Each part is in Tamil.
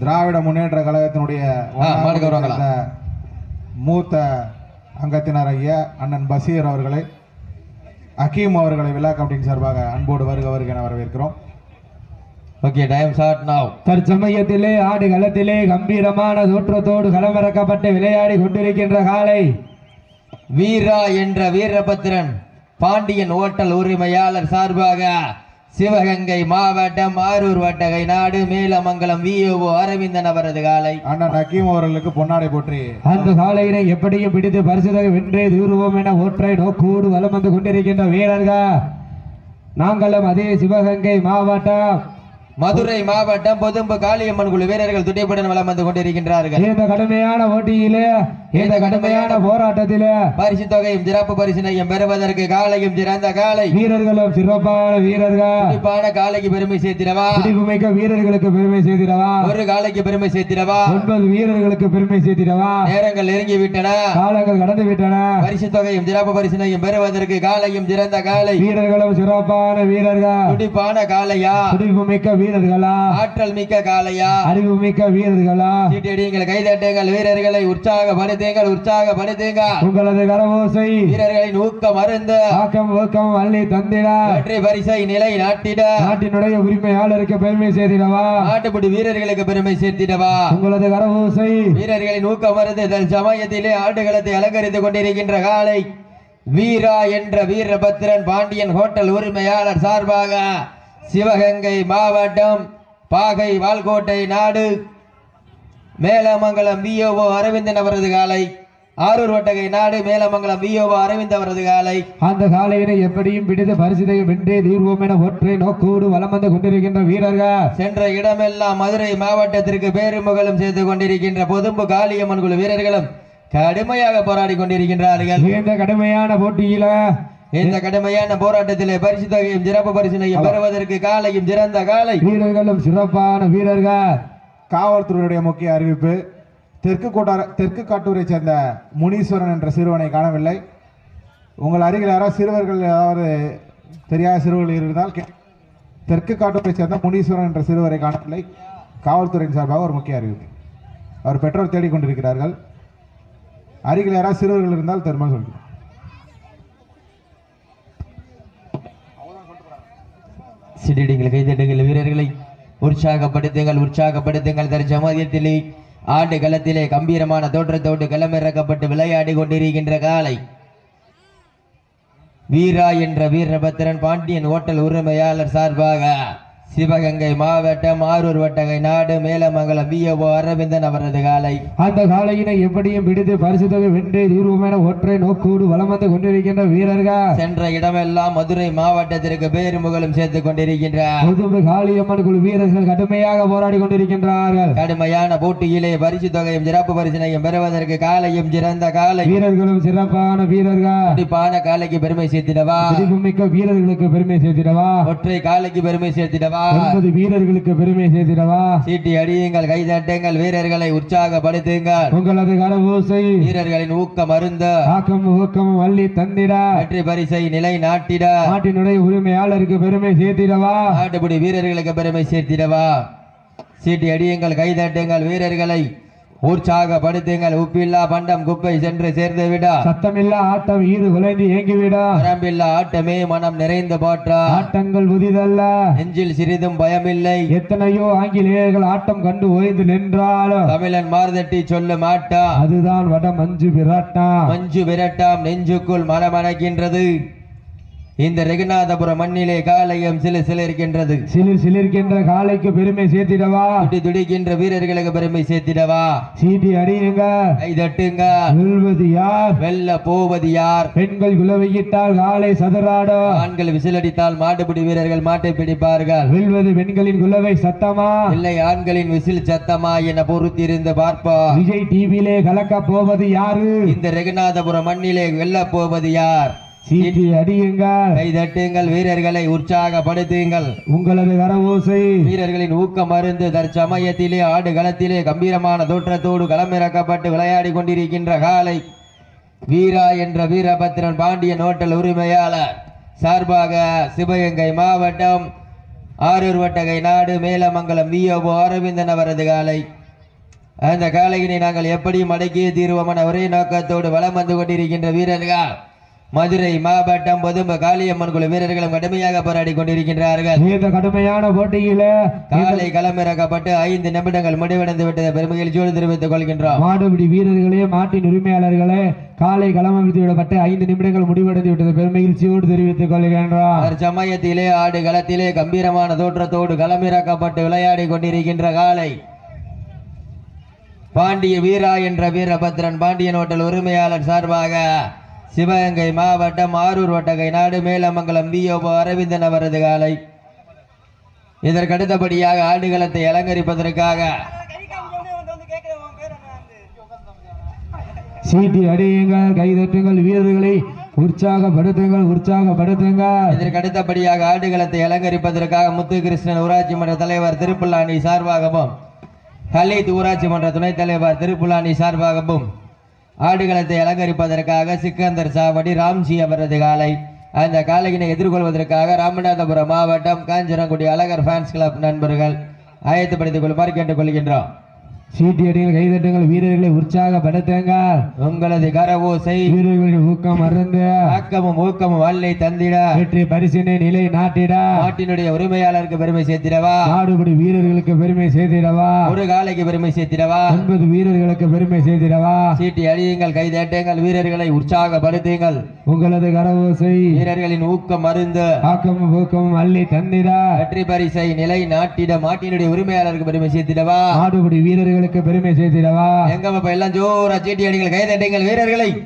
திராவிட முன்னேற்ற கழகத்தினுடைய மூத்த அங்கத்தினர் ஐயா அண்ணன் பசீர் அவர்களை அகீம் அவர்களை விழா கமிட்டியின் சார்பாக அன்போடு வருக வருக என வரவேற்கிறோம். ஓகே டைம் ஷார்ட் நாவ் தற்சமயத்திலே ஆடு களத்திலே கம்பீரமான தோற்றத்தோடு களமிறக்கப்பட்டு விளையாடி கொண்டிருக்கின்ற காலை வீரா என்ற வீரபத்திரன் பாண்டியன் ஓட்டல் உரிமையாளர் சார்பாக சிவகங்கை மாவட்டம் ஆரூர் வட்டகை நாடு மேலமங்கலம் விஓ அரவிந்தன் அவரது காலை. அண்ணன் அகீம் அவர்களுக்கு பொன்னாடை போற்றி. அந்த காலையினை எப்படியும் பிடித்து பரிசுதக வென்றே தூருவோம் என ஒற்றை நோக்கோடு வலம் வந்து கொண்டிருக்கின்ற வீரர்கள். நாங்களும் அதே சிவகங்கை மாவட்டம் மதுரை மாவட்டம் பொதும்பு காளியம்மன் குழு வீரர்கள் துடைப்புடன் வலம் வந்து கொண்டிருக்கின்றார்கள். இந்த கடுமையான போட்டியிலே இந்த கடுமையான போராட்டத்திலே பரிசு தொகையும் சிறப்பு பரிசினையும் பெறுவதற்கு காலையும் சிறந்த காலை வீரர்களும் சிறப்பான வீரர்கள். காலைக்கு பெருமை சேர்த்திடவா? பிடிப்புமிக்க வீரர்களுக்கு பெருமை செய்திடவா ஒரு காலைக்கு பெருமை சேர்த்திடவா? ஒன்பது வீரர்களுக்கு பெருமை செய்திடவா நேரங்கள் நெருங்கி விட்டன. காலங்கள் கடந்து விட்டன. பரிசு தொகையும் சிறப்பு பரிசினையும் பெறுவதற்கு காலையும் சிறந்த காலை வீரர்களும் சிறப்பான வீரர்கள். துடிப்பான காலையா துடிப்புமிக்க வீரர்களா? ஆற்றல் மிக்க காலையா அறிவுமிக்க வீரர்களா? சீட்டடியுங்கள் கைதட்டுங்கள் வீரர்களை உற்சாகப்படுத்துங்கள் உற்சாகப்படுத்துங்கள். உங்களது கரவோசை வீரர்களின் ஊக்கம் அருந்து. ஆக்கம் ஊக்கம் அள்ளி தந்திட. வெற்றி பரிசை நிலை நாட்டிட. நாட்டினுடைய உரிமையாளருக்கு பெருமை செய்திடவா நாட்டுப்படி வீரர்களுக்கு பெருமை சேர்த்திடவா? உங்களது கரவோசை வீரர்களின் ஊக்கம் அருந்து தன் சமயத்திலே ஆடுகளத்தை அலங்கரித்துக் கொண்டிருக்கின்ற காலை வீரா என்ற வீரபத்திரன் பாண்டியன் ஹோட்டல் உரிமையாளர் சார்பாக சிவகங்கை மாவட்டம் பாகை வால்கோட்டை நாடு மேலமங்கலம் விஓஓ அரவிந்தன் அவரது காலை ஆரூர் வட்டகை நாடு மேலமங்கலம் விஓஓ அரவிந்த் அவரது காலை. அந்த காலையினை எப்படியும் பிடித்து பரிசுதை வென்றே தீர்வோம் என ஒற்றை நோக்கோடு வலம் வந்து கொண்டிருக்கின்ற வீரர்கள். சென்ற இடமெல்லாம் மதுரை மாவட்டத்திற்கு பேருமுகலும் செய்து கொண்டிருக்கின்ற பொதும்பு காளியம்மன் குழு வீரர்களும் கடுமையாக போராடி கொண்டிருக்கின்றார்கள். இந்த கடுமையான போட்டியில இந்த கடுமையான போராட்டத்திலே பரிசு தொகையும் சிறப்பு பரிசினையும் பெறுவதற்கு காலையும் சிறந்த காலை. வீரர்களும் சிறப்பான வீரர்கள். காவல்துறையுடைய முக்கிய அறிவிப்பு தெற்கு கோட்டார தெற்கு காட்டூரை சேர்ந்த முனீஸ்வரன் என்ற சிறுவனை காணவில்லை. உங்கள் அருகில் யாராவது சிறுவர்கள் ஏதாவது தெரியாத சிறுவர்கள் இருந்தால் தெற்கு காட்டூரை சேர்ந்த முனீஸ்வரன் என்ற சிறுவரை காணவில்லை. காவல்துறையின் சார்பாக ஒரு முக்கிய அறிவிப்பு. அவர் பெற்றோர் தேடிக்கொண்டிருக்கிறார்கள். அருகில் யாராவது சிறுவர்கள் இருந்தால் திரும்ப சொல்கிறேன் சிடிடுங்கள் கைதட்டுங்கள் வீரர்களை. உற்சாகப்படுத்துங்கள் உற்சாகப்படுத்துங்கள். தற்சமயத்திலே ஆண்டு களத்திலே கம்பீரமான தோற்றத்தோடு களமிறக்கப்பட்டு விளையாடி கொண்டிருக்கின்ற காலை. வீரா என்ற வீரபத்திரன் பாண்டியன் ஓட்டல் உரிமையாளர் சார்பாக சிவகங்கை மாவட்டம் ஆரூர் வட்டகை நாடு மேலமங்கலம் விஓ அரவிந்தன் அவரது காலை. அந்த காலையினை எப்படியும் பிடித்து பரிசு தொகை வென்றே தீர்வோம் என ஒற்றை நோக்கோடு வலம் வந்து கொண்டிருக்கின்ற வீரர்கள். சென்ற இடமெல்லாம் மதுரை மாவட்டத்திற்கு பேருமுகலும் சேர்த்துக் கொண்டிருக்கின்ற புதுமை காளியம்மன் குழு வீரர்கள் கடுமையாக போராடி கொண்டிருக்கின்றார்கள். கடுமையான போட்டியிலே பரிசு தொகையும் சிறப்பு பரிசினையும் பெறுவதற்கு காலையும் சிறந்த காலை. வீரர்களும் சிறப்பான வீரர்கள். துடிப்பான காலைக்கு பெருமை சேர்த்திடவா? மிக்க வீரர்களுக்கு பெருமை சேர்த்திடவா? ஒற்றை காலைக்கு பெருமை சேர்த்திடவா? ஒன்பது வீரர்களுக்கு பெருமை சேர்த்திடவா சீட்டி அடியுங்கள் கைதட்டுங்கள் வீரர்களை உற்சாகப்படுத்துங்கள். உங்களது கரபூசை வீரர்களின் ஊக்கம் அருந்த. ஆக்கம் ஊக்கம் வள்ளி தந்திட. வெற்றி பரிசை நிலை நாட்டிட. நாட்டினுடைய உரிமையாளருக்கு பெருமை சேர்த்திடவா? நாட்டுப்படி வீரர்களுக்கு பெருமை சேர்த்திடவா? சீட்டி அடியுங்கள் கைதட்டுங்கள் வீரர்களை உற்சாகப்படுத்துங்கள் உப்பில்லா பண்டம் குப்பை சென்று சேர்ந்து விட சத்தமில்லா ஆட்டம் ஈடு குலைந்து ஏங்கிவிட. வரம்பில்லா ஆட்டமே மனம் நிறைந்து போற்றா. ஆட்டங்கள் புதிதல்ல. நெஞ்சில் சிறிதும் பயமில்லை. எத்தனையோ ஆங்கிலேயர்கள் ஆட்டம் கண்டு ஓய்ந்து நின்றாலும் தமிழன் மார்தட்டி சொல்ல மாட்டா. அதுதான் வட மஞ்சு விராட்டா. மஞ்சு விரட்டாம் நெஞ்சுக்குள் மனமணக்கின்றது. இந்த ரெகுநாதபுரம் மண்ணிலே காலையும் சிலு சிலிருக்கின்றது. சிலிர் சிலிர்க்கின்ற காலைக்கு பெருமை சேர்த்திடவா? துடி துடிக்கின்ற வீரர்களுக்கு பெருமை சேர்த்திடவா? சீட்டி அடியுங்க. கை தட்டுங்க. வெல்வது யார்? வெல்ல போவது யார்? பெண்கள் குலவையிட்டால் காலை சதுராடும் ஆண்கள் விசிலடித்தால் மாட்டுப்பிடி வீரர்கள் மாட்டை பிடிப்பார்கள். வெல்வது பெண்களின் குலவை சத்தமா? இல்லை ஆண்களின் விசில் சத்தமா என பொறுத்திருந்து பார்ப்பா விஜய் டிவியிலே கலக்க போவது யாரு? இந்த ரெகுநாதபுரம் மண்ணிலே வெல்ல போவது யார்? சீட்டி அடியுங்க கை தட்டுங்கள் வீரர்களை உற்சாகப்படுத்துங்கள். உங்களது கரவோசை வீரர்களின் ஊக்கம் அருந்து தற்சமயத்திலே ஆடு களத்திலே கம்பீரமான தோற்றத்தோடு களமிறக்கப்பட்டு விளையாடி கொண்டிருக்கின்ற காலை வீரா என்ற வீரபத்திரன் பாண்டியன் ஹோட்டல் உரிமையாளர். சார்பாக சிவகங்கை மாவட்டம் ஆரூர் வட்டகை நாடு மேலமங்கலம் வியோபோ அரவிந்தன் அவரது காலை. அந்த காலையினை நாங்கள் எப்படியும் அடக்கியே தீர்வோம் என ஒரே நோக்கத்தோடு வலம் வந்து கொண்டிருக்கின்ற வீரர்கள். மதுரை மாவட்டம் பொதும்ப காளியம்மன் குழு வீரர்களும் கடுமையாக போராடி கொண்டிருக்கின்றார்கள். இந்த கடுமையான போட்டியில காலை களமிறக்கப்பட்டு ஐந்து நிமிடங்கள் முடிவடைந்து விட்டதை பெருமகிழ்ச்சியோடு தெரிவித்துக் கொள்கின்றோம். மாடுபிடி வீரர்களே மாட்டின் உரிமையாளர்களே காலை களமமைத்து விடப்பட்டு ஐந்து நிமிடங்கள் முடிவடைந்து விட்டது பெருமகிழ்ச்சியோடு தெரிவித்துக் கொள்கின்றோம். சமயத்திலே ஆடு களத்திலே கம்பீரமான தோற்றத்தோடு களமிறக்கப்பட்டு விளையாடி கொண்டிருக்கின்ற காலை பாண்டிய வீரா என்ற வீரபத்ரன் பாண்டியன் ஹோட்டல் உரிமையாளர் சார்பாக சிவகங்கை மாவட்டம் ஆரூர் வட்டகை நாடு மேலமங்கலம் வியோபோ அரவிந்தன் அவரது காலை. இதற்கு அடுத்தபடியாக ஆடுகளத்தை அலங்கரிப்பதற்காக சீட்டி அடியுங்கள் கைதட்டுங்கள் வீரர்களை உற்சாகப்படுத்துங்கள் உற்சாகப்படுத்துங்கள். இதற்கு அடுத்தபடியாக ஆடுகளத்தை அலங்கரிப்பதற்காக முத்துகிருஷ்ணன் ஊராட்சி மன்ற தலைவர் திருப்புல்லானி சார்பாகவும் ஹலித் ஊராட்சி மன்ற துணைத் தலைவர் திருப்புல்லானி சார்பாகவும் ஆடுகளத்தை அலங்கரிப்பதற்காக சிக்கந்தர் சாவடி ராம்ஜி அவரது காலை. அந்த காலையினை எதிர்கொள்வதற்காக ராமநாதபுரம் மாவட்டம் காஞ்சனங்குடி அழகர் ஃபேன்ஸ் கிளப் நண்பர்கள் ஆயத்தப்படுத்திக் கொள்ளுமாறு கேட்டுக்கொள்கின்றோம். சீட்டி அடியுங்கள் கைதட்டுங்கள் வீரர்களை உற்சாகப்படுத்துங்கள். உங்களது கரவோசை வீரர்களின் ஊக்கம் அருந்து. ஆக்கமும் ஊக்கமும் வல்லை தந்திட. வெற்றி பரிசினை நிலை நாட்டிட. நாட்டினுடைய உரிமையாளருக்கு பெருமை சேர்த்திடவா? நாடுபடி வீரர்களுக்கு பெருமை செய்திடவா ஒரு காலைக்கு பெருமை சேர்த்திடவா? ஒன்பது வீரர்களுக்கு பெருமை செய்திடவா சீட்டி அடியுங்கள் கைதட்டுங்கள் வீரர்களை உற்சாகப்படுத்துங்கள். உங்களது கரவோசை வீரர்களின் ஊக்கம் மருந்து ஆக்கமும் ஊக்கமும் அள்ளி தந்திட. வெற்றி பரிசை நிலை நாட்டிட. மாட்டினுடைய உரிமையாளருக்கு பெருமை சேர்த்திடவா? நாடுபடி வீரர்களுக்கு பெருமை செய்திடவா? எங்க பாப்பா எல்லாம் ஜோரா சீட்டி அடிங்கள் கைதட்டுங்கள் வீரர்களை.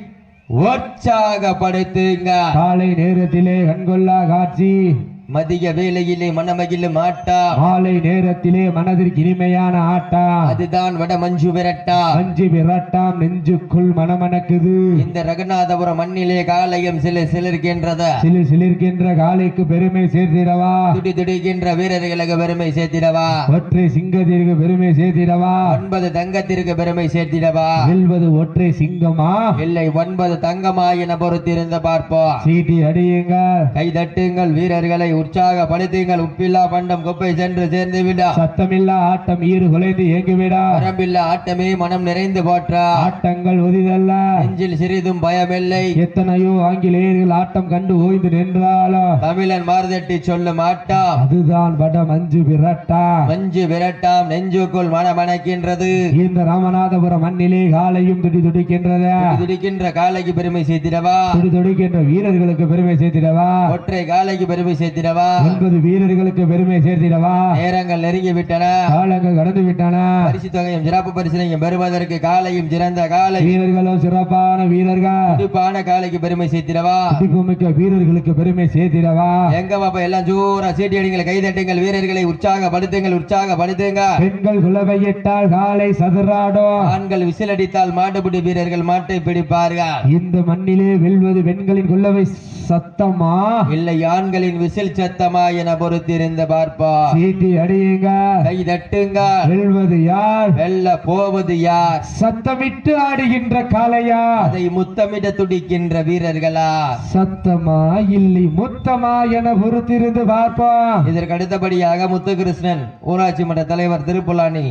உற்சாகப்படுத்துங்க. காலை நேரத்திலே கண்கொள்ளா காட்சி. மதிய வேலையிலே மனமகிழும் ஆட்டா. மாலை நேரத்திலே மனதிற்கு இனிமையான ஆட்டா. அதுதான் வட மஞ்சு விரட்டா. அஞ்சு விரட்டாம் நெஞ்சுக்குள் மனமணக்குது. இந்த ரகுநாதபுரம் மண்ணிலே காலையும் சில சிலிர்க்கின்றத. சிலு சிலிர்க்கின்ற காலைக்கு பெருமை சேர்த்திடவா? துடி துடிக்கின்ற வீரர்களுக்கு பெருமை சேர்த்திடவா? ஒற்றை சிங்கத்திற்கு பெருமை சேர்த்திடவா? ஒன்பது தங்கத்திற்கு பெருமை சேர்த்திடவா? வெல்வது ஒற்றை சிங்கமா? இல்லை ஒன்பது தங்கமா என பொறுத்திருந்த பார்ப்போம். சீட்டி அடியுங்க கை தட்டுங்கள் வீரர்களை உற்சாகப்படுத்துங்கள் உப்பில்லா பண்டம் குப்பை சென்று சேர்ந்து விடா சத்தமில்லா ஆட்டம் ஈறு குலைந்து இயங்கிவிடா வரம்பில்லா ஆட்டமே மனம் நிறைந்து போற்றா. ஆட்டங்கள் ஒதிதல்ல நெஞ்சில் சிறிதும் பயமில்லை. எத்தனையோ ஆங்கிலேயர்கள் ஆட்டம் கண்டு ஓய்ந்து நின்றாலும் தமிழன் மார்தட்டி சொல்லும் ஆட்டம். அதுதான் வட மஞ்சு விரட்டா. மஞ்சு விரட்டாம் நெஞ்சுக்குள் மனமணக்கின்றது. இந்த ராமநாதபுரம் மண்ணிலே காலையும் துடி துடிக்கின்றது? துடிக்கின்ற காலைக்கு பெருமை சேர்த்திடவா? துடி துடிக்கின்ற வீரர்களுக்கு பெருமை சேர்த்திடவா? ஒற்றை காலைக்கு பெருமை சேர்த்திடவா? ஒன்பது வீரர்களுக்கு பெருமை சேர்த்திடவா? நேரங்கள் நெருங்கி விட்டன காலங்கள் கடந்து விட்டன பரிசு தொகையும் சிறப்பு பரிசனையும் பெறுவதற்கு காலையும் சிறந்த காலை. வீரர்களும் சிறப்பான வீரர்கள். துடிப்பான காலைக்கு பெருமை சேர்த்திடவா? துடிப்புமிக்க வீரர்களுக்கு பெருமை சேர்த்திடவா? எங்க பாப்பா எல்லாம் ஜோரா சீட்டி அடிங்கள் கைதட்டுங்கள் வீரர்களை உற்சாகப்படுத்துங்கள் உற்சாகப்படுத்துங்க பெண்கள் குலவையிட்டால் காலை சதுராடும் ஆண்கள் விசில் அடித்தால் மாட்டுப்பிடி வீரர்கள் மாட்டை பிடிப்பார்கள். இந்த மண்ணிலே வெல்வது பெண்களின் குல்லவை சத்தமா? இல்லை ஆண்களின் விசில் சத்தமா என பொறுத்திருந்த பார்ப்பா. சீட்டி அடியுங்க. கை தட்டுங்க. வெல்வது யார்? வெல்ல போவது யார்? சத்தமிட்டு ஆடுகின்ற காளையா? அதை முத்தமிட துடிக்கின்ற வீரர்களா? சத்தமா இல்லை முத்தமா என பொறுத்திருந்து பார்ப்போம் இதற்கு அடுத்தபடியாக முத்துகிருஷ்ணன் ஊராட்சி மன்ற தலைவர் திருப்புலானி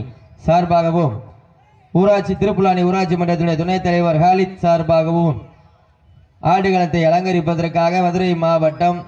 சார்பாகவும் ஊராட்சி திருப்புலானி ஊராட்சி மன்றத்துடைய துணைத் தலைவர் ஹாலித் சார்பாகவும் ஆடுகளத்தை அலங்கரிப்பதற்காக மதுரை மாவட்டம்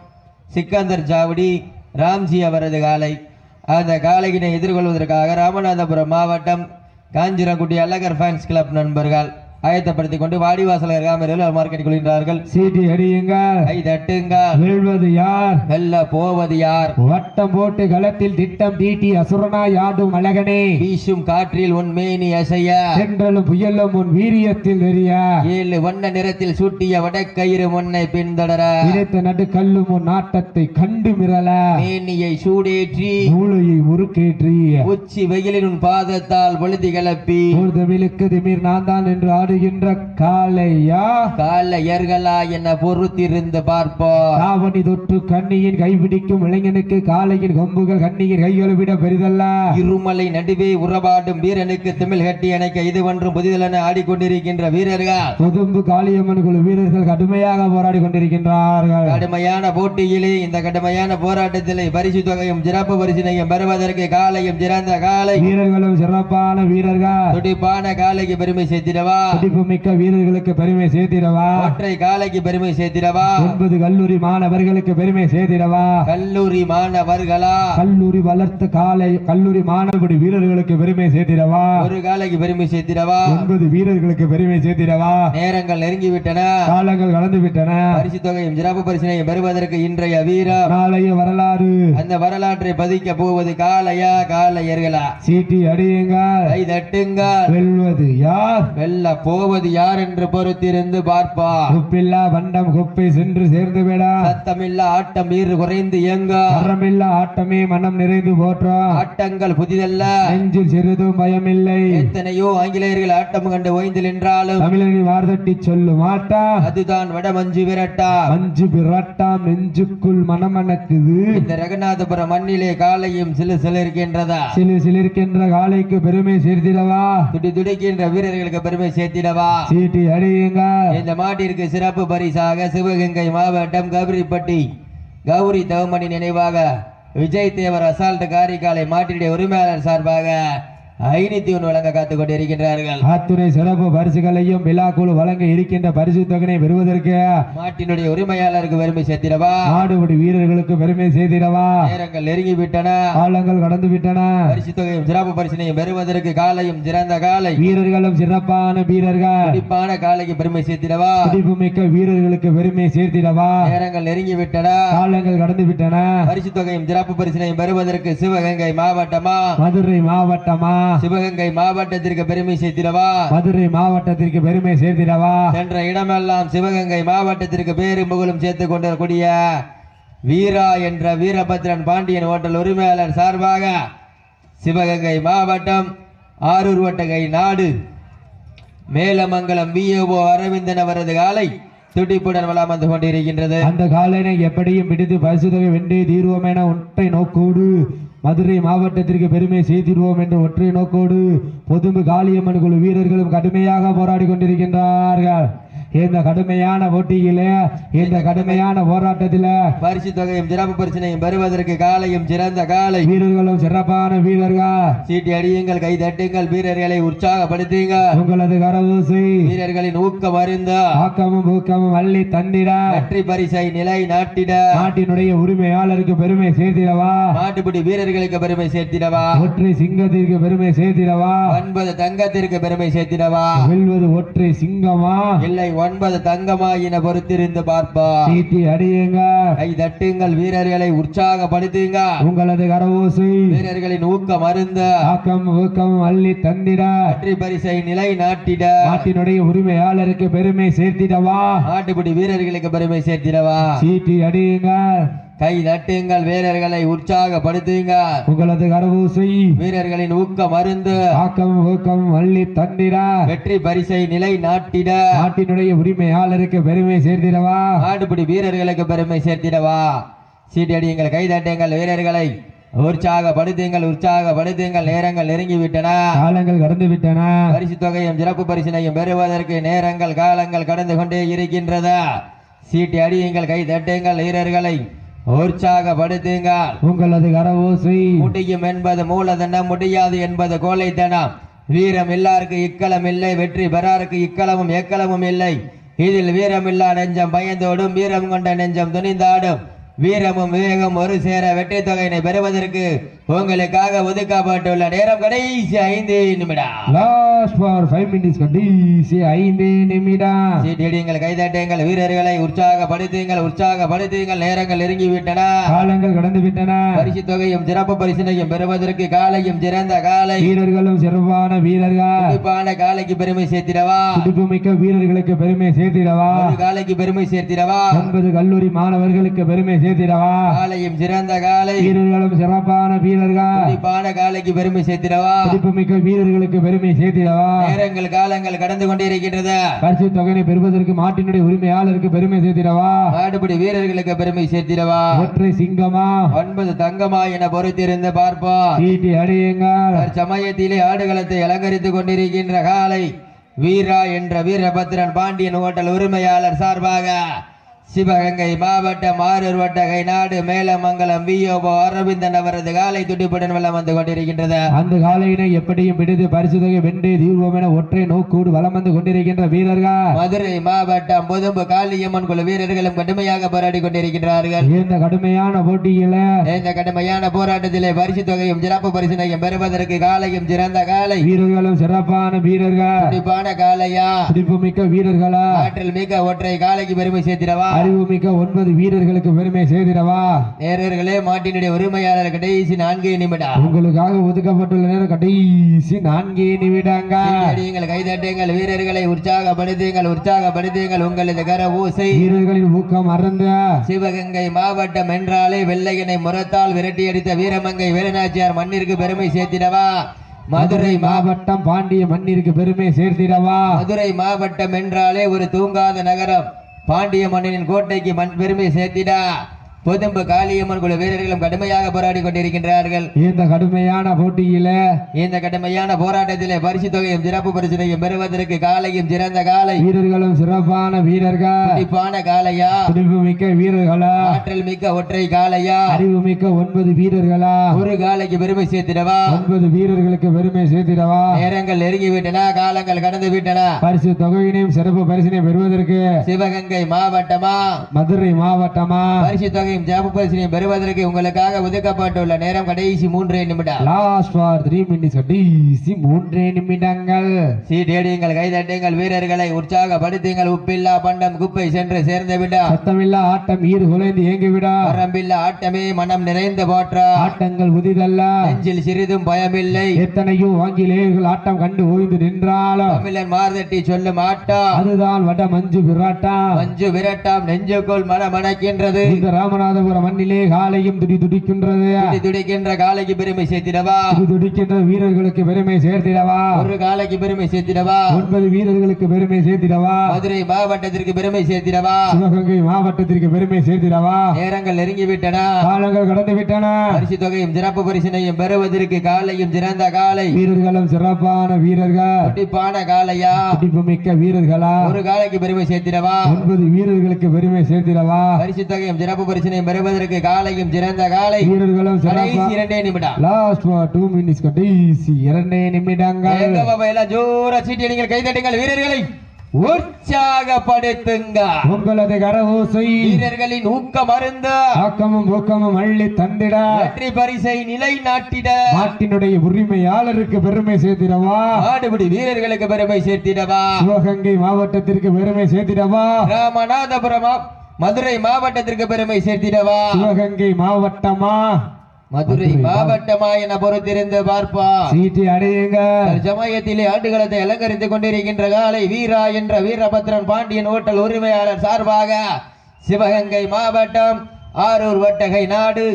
சிக்கந்தர் ஜாவடி ராம்ஜி அவரது காலை. அந்த காலையினை எதிர்கொள்வதற்காக ராமநாதபுரம் மாவட்டம் காஞ்சிரங்குடி அழகர் ஃபேன்ஸ் கிளப் நண்பர்கள். ஆயத்தப்படுத்திக் கொண்டு வாடிவாசல் அருகாமையில் மார்க்கெட் கொள்கின்றார்கள் சீட்டி அடியுங்க கை தட்டுங்க வெல்வது யார்? வெல்ல போவது யார்? வட்டம் போட்டு களத்தில் திட்டம் தீட்டி அசுரனா யாடும் அழகனே. வீசும் காற்றில் உன் மேனி அசைய. சென்றலும் புயலும் உன் வீரியத்தில் நெறிய. ஏழு வண்ண நிறத்தில் சூட்டிய வடக்கயிறு முன்னை பின்தொடர. இணைத்த நடு கல்லும் உன் நாட்டத்தை கண்டு மிரள. மேனியை சூடேற்றி. மூளையை முறுக்கேற்றி உச்சி வெயிலின் உன் பாதத்தால் பொழுதி கிளப்பி ஒரு தமிழுக்கு திமிர் நான் தான் என்று ஆடு ஆடுகின்ற காளையா? காலையர்களா என பொறுத்திருந்து பார்ப்போம். தாவணி தொட்டு கண்ணியின் கைபிடிக்கும் இளைஞனுக்கு காளையின் கொம்புகள் கண்ணியின் கைகளை விட பெரிதல்ல. இருமலை நடுவே உறவாடும் வீரனுக்கு திமிழ் கட்டி அணைக்க இது ஒன்றும் புதிதலென ஆடிக்கொண்டிருக்கின்ற வீரர்கள். கொதும்பு காளியம்மன் குழு வீரர்கள் கடுமையாக போராடி கொண்டிருக்கின்றார்கள். கடுமையான போட்டியிலே இந்த கடுமையான போராட்டத்திலே பரிசு தொகையும் சிறப்பு பரிசினையும் பெறுவதற்கு காலையும் சிறந்த காலை வீரர்களும் சிறப்பான வீரர்கள். துடிப்பான காலைக்கு பெருமை சேர்த்திடவா? துடிப்பு மிக்க வீரர்களுக்கு பெருமை சேர்த்திடவா? ஒற்றை காலைக்கு பெருமை சேர்த்திடவா? ஒன்பது கல்லூரி மாணவர்களுக்கு பெருமை சேர்த்திடவா? கல்லூரி மாணவர்களா? கல்லூரி வளர்த்த காலை கல்லூரி மாணவடி வீரர்களுக்கு பெருமை சேர்த்திடவா? ஒரு காலைக்கு பெருமை சேர்த்திடவா? ஒன்பது வீரர்களுக்கு பெருமை சேர்த்திடவா? நேரங்கள் நெருங்கி விட்டன காலங்கள் கடந்து விட்டன பரிசு தொகையும் சிறப்பு பரிசினையும் பெறுவதற்கு இன்றைய வீரம் நாளைய வரலாறு. அந்த வரலாற்றை பதிக்க போவது காலையா காலையர்களா சீட்டி அடியுங்கள். கை தட்டுங்கள். வெல்வது யார்? வெல்ல போவது யார் என்று பொறுத்திருந்து பார்ப்பா. குப்பில்லா வண்டம் குப்பை சென்று சேர்ந்து விடா. சத்தமில்ல ஆட்டம் வீறு குறைந்து இயங்க. அறமில்லா ஆட்டமே மனம் நிறைந்து போற்றோம் ஆட்டங்கள் புதிதல்ல. நெஞ்சில் சிறிதும் பயமில்லை. எத்தனையோ ஆங்கிலேயர்கள் ஆட்டம் கண்டு ஓய்ந்து நின்றாலும் தமிழனி வார்த்தட்டி சொல்லு மாட்டா அதுதான் வடமஞ்சு விரட்டா. மஞ்சு பிறட்டாம் நெஞ்சுக்குள் மனமணக்குது. இந்த ரகுநாதபுரம் மண்ணிலே காலையும் சிலு சிலிருக்கின்றதா? சிலு சிலிர்க்கின்ற காலைக்கு பெருமை சேர்த்திடவா? துடி துடிக்கின்ற வீரர்களுக்கு பெருமை சேர்த்திடவா சீட்டி அடியுங்க. இந்த மாட்டிற்கு சிறப்பு பரிசாக சிவகங்கை மாவட்டம் கௌரிப்பட்டி கௌரி தவமணி நினைவாக விஜய் தேவர் அசால்ட் காரிக்காலை மாட்டினுடைய உரிமையாளர் சார்பாக ஐநூத்தி ஒன்று வழங்க காத்துக் கொண்டிருக்கின்றார்கள் அத்துணை சிறப்பு பரிசுகளையும் விழாக்குழு வழங்க இருக்கின்ற பரிசு தொகையை பெறுவதற்கு மாட்டினுடைய உரிமையாளருக்கு பெருமை சேர்த்திடவா? நாடுபடி வீரர்களுக்கு பெருமை செய்திடவா நேரங்கள் நெருங்கி விட்டன காலங்கள் கடந்து விட்டன பரிசு தொகையும் சிறப்பு பரிசினையும் பெறுவதற்கு காலையும் சிறந்த காலை. வீரர்களும் சிறப்பான வீரர்கள். துடிப்பான காலைக்கு பெருமை சேர்த்திடவா? துடிப்பு மிக்க வீரர்களுக்கு பெருமை சேர்த்திடவா? நேரங்கள் நெருங்கி விட்டன காலங்கள் கடந்து விட்டன பரிசு தொகையும் சிறப்பு பரிசினையும் பெறுவதற்கு சிவகங்கை மாவட்டமா? மதுரை மாவட்டமா? சிவகங்கை மாவட்டத்திற்கு பெருமை சேர்த்திடவா? மதுரை மாவட்டத்திற்கு பெருமை சேர்த்திடவா? சென்ற இடமெல்லாம் சிவகங்கை மாவட்டத்திற்கு பேரும் புகழும் சேர்த்துக் கொண்டிருக்கூடிய வீரா என்ற வீரபத்ரன் பாண்டியன் ஹோட்டல் உரிமையாளர் சார்பாக சிவகங்கை மாவட்டம் ஆரூர் வட்டகை நாடு மேலமங்கலம் விஓ அரவிந்தன் அவரது காலை துடிப்புடன் வளம் வந்து கொண்டிருக்கின்றது. அந்த காலனை எப்படியும் பிடித்து பரிசு தொகை வென்றே தீர்வோம் என ஒற்றை நோக்கோடு மதுரை மாவட்டத்திற்கு பெருமை செய்திடுவோம் என்ற ஒற்றை நோக்கோடு பொதும்பு காளியம்மன் குழு வீரர்களும் கடுமையாக போராடி கொண்டிருக்கின்றார்கள். இந்த கடுமையான போட்டியிலே இந்த கடுமையான போராட்டத்தில பரிசு தொகையும் சிறப்பு பரிசினையும் பெறுவதற்கு காலையும் சிறந்த காலை. வீரர்களும் சிறப்பான வீரர்கள். சீட்டி அடியுங்கள் கை தட்டுங்கள் வீரர்களை உற்சாகப்படுத்துங்க. உங்களது கரவூசி வீரர்களின் ஊக்கம் அறிந்த ஆக்கமும் ஊக்கமும் அள்ளி தந்திட. வெற்றி பரிசை நிலை நாட்டிட. நாட்டினுடைய உரிமையாளருக்கு பெருமை சேர்த்திடவா? நாட்டுப்பிடி வீரர்களுக்கு பெருமை சேர்த்திடவா? ஒற்றை சிங்கத்திற்கு பெருமை சேர்த்திடவா? ஒன்பது தங்கத்திற்கு பெருமை சேர்த்திடவா? வெல்வது ஒற்றை சிங்கமா? இல்லை ஒன்பது தங்கமா என பொறுத்திருந்து பார்ப்பா. சீட்டி அடியுங்க. கை தட்டுங்கள் வீரர்களை உற்சாகப்படுத்துங்க. உங்களது கரவூசி. வீரர்களின் ஊக்கம் அருந்த. ஆக்கம் ஊக்கம் அள்ளி தந்திட. வெற்றி பரிசை நிலை நாட்டிட நாட்டினுடைய உரிமையாளருக்கு பெருமை சேர்த்திடவா? நாட்டுப்பிடி வீரர்களுக்கு பெருமை சேர்த்திடவா? சீட்டி அடியுங்க. கை தட்டுங்கள் வீரர்களை உற்சாகப்படுத்துங்க உங்களது கரவூசி. வீரர்களின் ஊக்கம் அருந்து. ஆக்கம் ஊக்கம் அள்ளி தந்திட. வெற்றி பரிசை நிலை நாட்டிட நாட்டினுடைய உரிமையாளருக்கு பெருமை சேர்த்திடவா? நாட்டுப்பிடி வீரர்களுக்கு பெருமை சேர்த்திடவா? சீட்டடியுங்கள் கைதட்டுங்கள் வீரர்களை. உற்சாகப்படுத்துங்கள் உற்சாகப்படுத்துங்கள். நேரங்கள் நெருங்கி விட்டன காலங்கள் கடந்து விட்டன பரிசு தொகையும் சிறப்பு பரிசினையும் பெறுவதற்கு நேரங்கள் காலங்கள் கடந்து கொண்டே இருக்கின்றதா சீட்டி அடியுங்கள் கை தட்டுங்கள் வீரர்களை. உற்சாகப்படுத்துங்கள். உங்களது கரவூசி முடியும் என்பது மூலதனம் முடியாது என்பது கோழைத்தனம். வீரம் இல்லாருக்கு இக்களம் இல்லை வெற்றி பெறாருக்கு இக்களமும் எக்களமும் இல்லை. இதில் வீரமில்லா நெஞ்சம் பயந்தோடும் வீரம் கொண்ட நெஞ்சம் துணிந்தாடும். வீரமும் விவேகம் ஒரு சேர வெற்றி தொகையினை பெறுவதற்கு உங்களுக்காக ஒதுக்கப்பட்டுள்ள நேரம் கடைசி ஐந்து நிமிடம். லாஸ்ட் ஃபார் ஃபைவ் மினிட்ஸ் கடைசி ஐந்து நிமிடம். சீட்டியடியுங்கள் கைதட்டுங்கள் வீரர்களை உற்சாகப்படுத்துங்கள் உற்சாகப்படுத்துங்கள் நேரங்கள் நெருங்கி விட்டன காலங்கள் கடந்து விட்டன பரிசு தொகையும் சிறப்பு பரிசினையும் பெறுவதற்கு காலையும் சிறந்த காலை. வீரர்களும் சிறப்பான வீரர்கள். துடிப்பான காலைக்கு பெருமை சேர்த்திடவா? துடிப்பு மிக்க வீரர்களுக்கு பெருமை சேர்த்திடவா? காலைக்கு பெருமை சேர்த்திடவா? ஒன்பது கல்லூரி மாணவர்களுக்கு பெருமை சேர்த்திடவா? காலையும் சிறந்த காலை. வீரர்களும் சிறப்பான வீரர்கள்? துடிப்பான காலைக்கு பெருமை சேர்த்திடவா? மிக்க வீரர்களுக்கு பெருமை சேர்த்திடவா? நேரங்கள் காலங்கள் கடந்து கொண்டிருக்கின்றது பரிசு தொகையினை பெறுவதற்கு மாட்டினுடைய உரிமையாளருக்கு பெருமை சேர்த்திடவா? மாடுபிடி வீரர்களுக்கு பெருமை சேர்த்திடவா? ஒற்றை சிங்கமா? ஒன்பது தங்கமா என பொறுத்திருந்து பார்ப்போம். சீட்டி அடியுங்கள். சமயத்திலே ஆடுகளத்தை அலங்கரித்துக் கொண்டிருக்கின்ற காலை வீரா என்ற வீரபத்ரன் பாண்டியன் ஹோட்டல் உரிமையாளர் சார்பாக சிவகங்கை மாவட்டம் ஆரூர் வட்டகை நாடு மேலமங்கலம் வியோபோ அரவிந்தன் அவரது காலை துடிப்புடன் வெள்ளம் வந்து கொண்டிருக்கின்றது. அந்த காலையினை எப்படியும் பிடித்து பரிசு தொகை வென்றே தீர்வோம் என ஒற்றை நோக்கோடு வலம் வந்து கொண்டிருக்கின்ற வீரர்கள். மதுரை மாவட்டம் பொதும்பு காளியம்மன் குழு வீரர்களும் கடுமையாக போராடி கொண்டிருக்கின்றார்கள். இந்த கடுமையான போட்டியில இந்த கடுமையான போராட்டத்திலே பரிசு தொகையும் சிறப்பு பரிசினையும் பெறுவதற்கு காலையும் சிறந்த காலை. வீரர்களும் சிறப்பான வீரர்கள். துடிப்பான காலையா? துடிப்புமிக்க வீரர்களா? ஆற்றல் மிக்க ஒற்றை காலைக்கு பெருமை சேர்த்திடவா? அறிவுமிக்க ஒன்பது வீரர்களுக்கு பெருமை செய்திடவா? நேரர்களே மாட்டினுடைய உரிமையாளர் கடைசி நான்கு நிமிடம். உங்களுக்காக ஒதுக்கப்பட்டுள்ள நேரம் கடைசி நான்கே நிமிடங்கள் அடியுங்கள் கைதட்டுங்கள் வீரர்களை உற்சாகப்படுத்துங்கள் உற்சாகப்படுத்துங்கள் உங்களது கர ஊசை. வீரர்களின் ஊக்கம் அறந்த சிவகங்கை மாவட்டம் என்றாலே வெள்ளையனை முரத்தால் விரட்டி அடித்த வீரமங்கை வேலுநாச்சியார் மண்ணிற்கு பெருமை சேர்த்திடவா? மதுரை மாவட்டம் பாண்டிய மண்ணிற்கு பெருமை சேர்த்திடவா? மதுரை மாவட்டம் என்றாலே ஒரு தூங்காத நகரம். பாண்டிய மன்னனின் கோட்டைக்கு மண் பெருமை சேர்த்திடா. பொதும்பு காளியம்மன் குழு வீரர்களும் கடுமையாக போராடி கொண்டிருக்கின்றார்கள். இந்த கடுமையான போட்டியில இந்த கடுமையான போராட்டத்திலே பரிசு தொகையும் சிறப்பு பரிசினையும் பெறுவதற்கு காலையும் சிறந்த காலை வீரர்களும் சிறப்பான வீரர்கள். துடிப்பான காளையா? துடிப்பு மிக்க வீரர்களா? ஆற்றல் மிக்க ஒற்றை காளையா? அறிவு மிக்க ஒன்பது வீரர்களா? ஒரு காலைக்கு பெருமை சேர்த்திடவா? ஒன்பது வீரர்களுக்கு பெருமை சேர்த்திடவா? நேரங்கள் நெருங்கி விட்டன காலங்கள் கடந்து விட்டன பரிசு தொகையினையும் சிறப்பு பரிசினை பெறுவதற்கு சிவகங்கை மாவட்டமா? மதுரை மாவட்டமா? பரிசு தொகையும் சிறப்பு பரிசினையும் பெறுவதற்கு உங்களுக்காக ஒதுக்கப்பட்டுள்ள நேரம் கடைசி மூன்றே நிமிடம். லாஸ்ட் ஃபார் த்ரீ மினிட்ஸ் கடைசி மூன்றே நிமிடங்கள். சீட்டேடியுங்கள் கைதட்டுங்கள் வீரர்களை உற்சாகப்படுத்துங்கள். உப்பில்லா பண்டம் குப்பை சென்று சேர்ந்து விட சத்தமில்லா ஆட்டம் ஈடு குலைந்து ஏங்கிவிடா. வரம்பில்லா ஆட்டமே மனம் நிறைந்து போற்றா. ஆட்டங்கள் புதிதல்ல நெஞ்சில் சிறிதும் பயமில்லை. எத்தனையோ ஆங்கிலேயர்கள் ஆட்டம் கண்டு ஓய்ந்து நின்றாலும் தமிழன் மார்தட்டி சொல்லும் ஆட்டா. அதுதான் வட மஞ்சு விராட்டா. மஞ்சு விரட்டாம் நெஞ்சுக்குள் மனமணக்கின்றது. இந்த ராமநாதபுரம் மண்ணிலே காலையும் துடி துடிக்கின்றது. துடி துடிக்கின்ற காலைக்கு பெருமை சேர்த்திடவா? துடி துடிக்கின்ற வீரர்களுக்கு பெருமை சேர்த்திடவா? ஒரு காலைக்கு பெருமை சேர்த்திடவா? ஒன்பது வீரர்களுக்கு பெருமை சேர்த்திடவா? மதுரை மாவட்டத்திற்கு பெருமை சேர்த்திடவா? சிவகங்கை மாவட்டத்திற்கு பெருமை சேர்த்திடவா? நேரங்கள் நெருங்கி விட்டன காலங்கள் கடந்து விட்டன பரிசு தொகையும் சிறப்பு பரிசினையும் பெறுவதற்கு காலையும் சிறந்த காலை வீரர்களும் சிறப்பான வீரர்கள். துடிப்பான காலையா துடிப்பு மிக்க வீரர்களா? ஒரு காலைக்கு பெருமை சேர்த்திடவா? ஒன்பது வீரர்களுக்கு பெருமை சேர்த்திடவா? பரிசு தொகையும் சிறப்பு பரிசினையும் பெறுவதற்கு காலையும் சிறந்த காலை. வீரர்களும் இரண்டே நிமிடம். லாஸ்ட் டூ மினிட்ஸ் கடைசி இரண்டே நிமிடங்கள். எங்க பாப்பா எல்லாம் ஜோரா சீட்டி நீங்கள் கைதட்டுங்கள் வீரர்களை உற்சாகப்படுத்துங்க. உங்களது கரவோசை வீரர்களின் ஊக்கம் அருந்த. ஆக்கமும் ஊக்கமும் அள்ளி தந்திட. வெற்றி பரிசை நிலைநாட்டிட. நாட்டினுடைய உரிமையாளருக்கு பெருமை சேர்த்திடவா? ஆடுபிடி வீரர்களுக்கு பெருமை சேர்த்திடவா? சிவகங்கை மாவட்டத்திற்கு பெருமை சேர்த்திடவா? ராமநாதபுரம் மதுரை மாவட்டத்திற்கு பெருமை சேர்த்திடவா? சிவகங்கை மாவட்டமா? மதுரை மாவட்டமா என பொறுத்திருந்து பார்ப்பா. சீட்டி அடையுங்க. சமயத்திலே ஆண்டுகளத்தை அலங்கரித்துக் கொண்டிருக்கின்ற காலை வீரா என்ற வீரபத்ரன் பாண்டியன் ஓட்டல் உரிமையாளர் சார்பாக சிவகங்கை மாவட்டம் ஆரூர் வட்டகை நாடு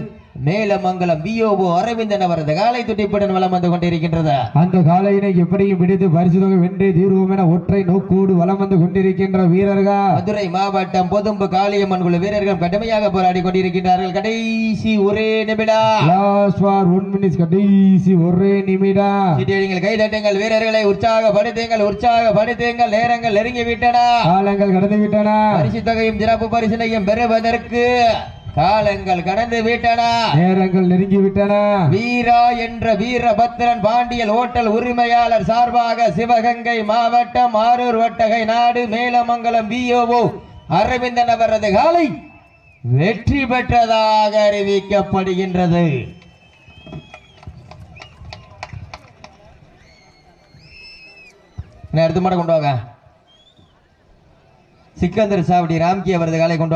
மேலமங்கலம் பிஓஓ அரவிந்தன் அவரது காலை துட்டிப்புடன் வலம் வந்து கொண்டிருக்கின்றது. அந்த காலையினை எப்படியும் பிடித்து பரிசு தொகை வென்றே தீர்வோம் என ஒற்றை நோக்கோடு வலம் வந்து கொண்டிருக்கின்ற வீரர்கள். மதுரை மாவட்டம் பொதும்பு காளியம்மன் குழு வீரர்கள் கடுமையாக போராடி கொண்டிருக்கின்றார்கள். கடைசி ஒரே நிமிடம். லாஸ்ட் ஃபார் ஒன் மினிட்ஸ் கடைசி ஒரே நிமிடம். சீட்டியடிங்கள் கைதட்டுங்கள் வீரர்களை உற்சாகப்படுத்துங்கள் உற்சாகப்படுத்துங்கள். நேரங்கள் நெருங்கி விட்டன காலங்கள் கடந்து விட்டன பரிசு தொகையும் சிறப்பு பரிசினையும் பெறுவதற்கு காலங்கள் கடந்து விட்டன. நேரங்கள் நெருங்கி விட்டன. வீரா என்ற வீரபத்திரன் பாண்டியல் ஓட்டல் உரிமையாளர் சார்பாக சிவகங்கை மாவட்டம் ஆரூர் வட்டகை நாடு மேலமங்கலம் விஓஓ அரவிந்தன் அவரது காலை வெற்றி பெற்றதாக அறிவிக்கப்படுகின்றது. அடுத்த மாட கொண்டு வாங்க. சிக்கந்தர் சாவடி ராம்கி அவரது காலை கொண்டு.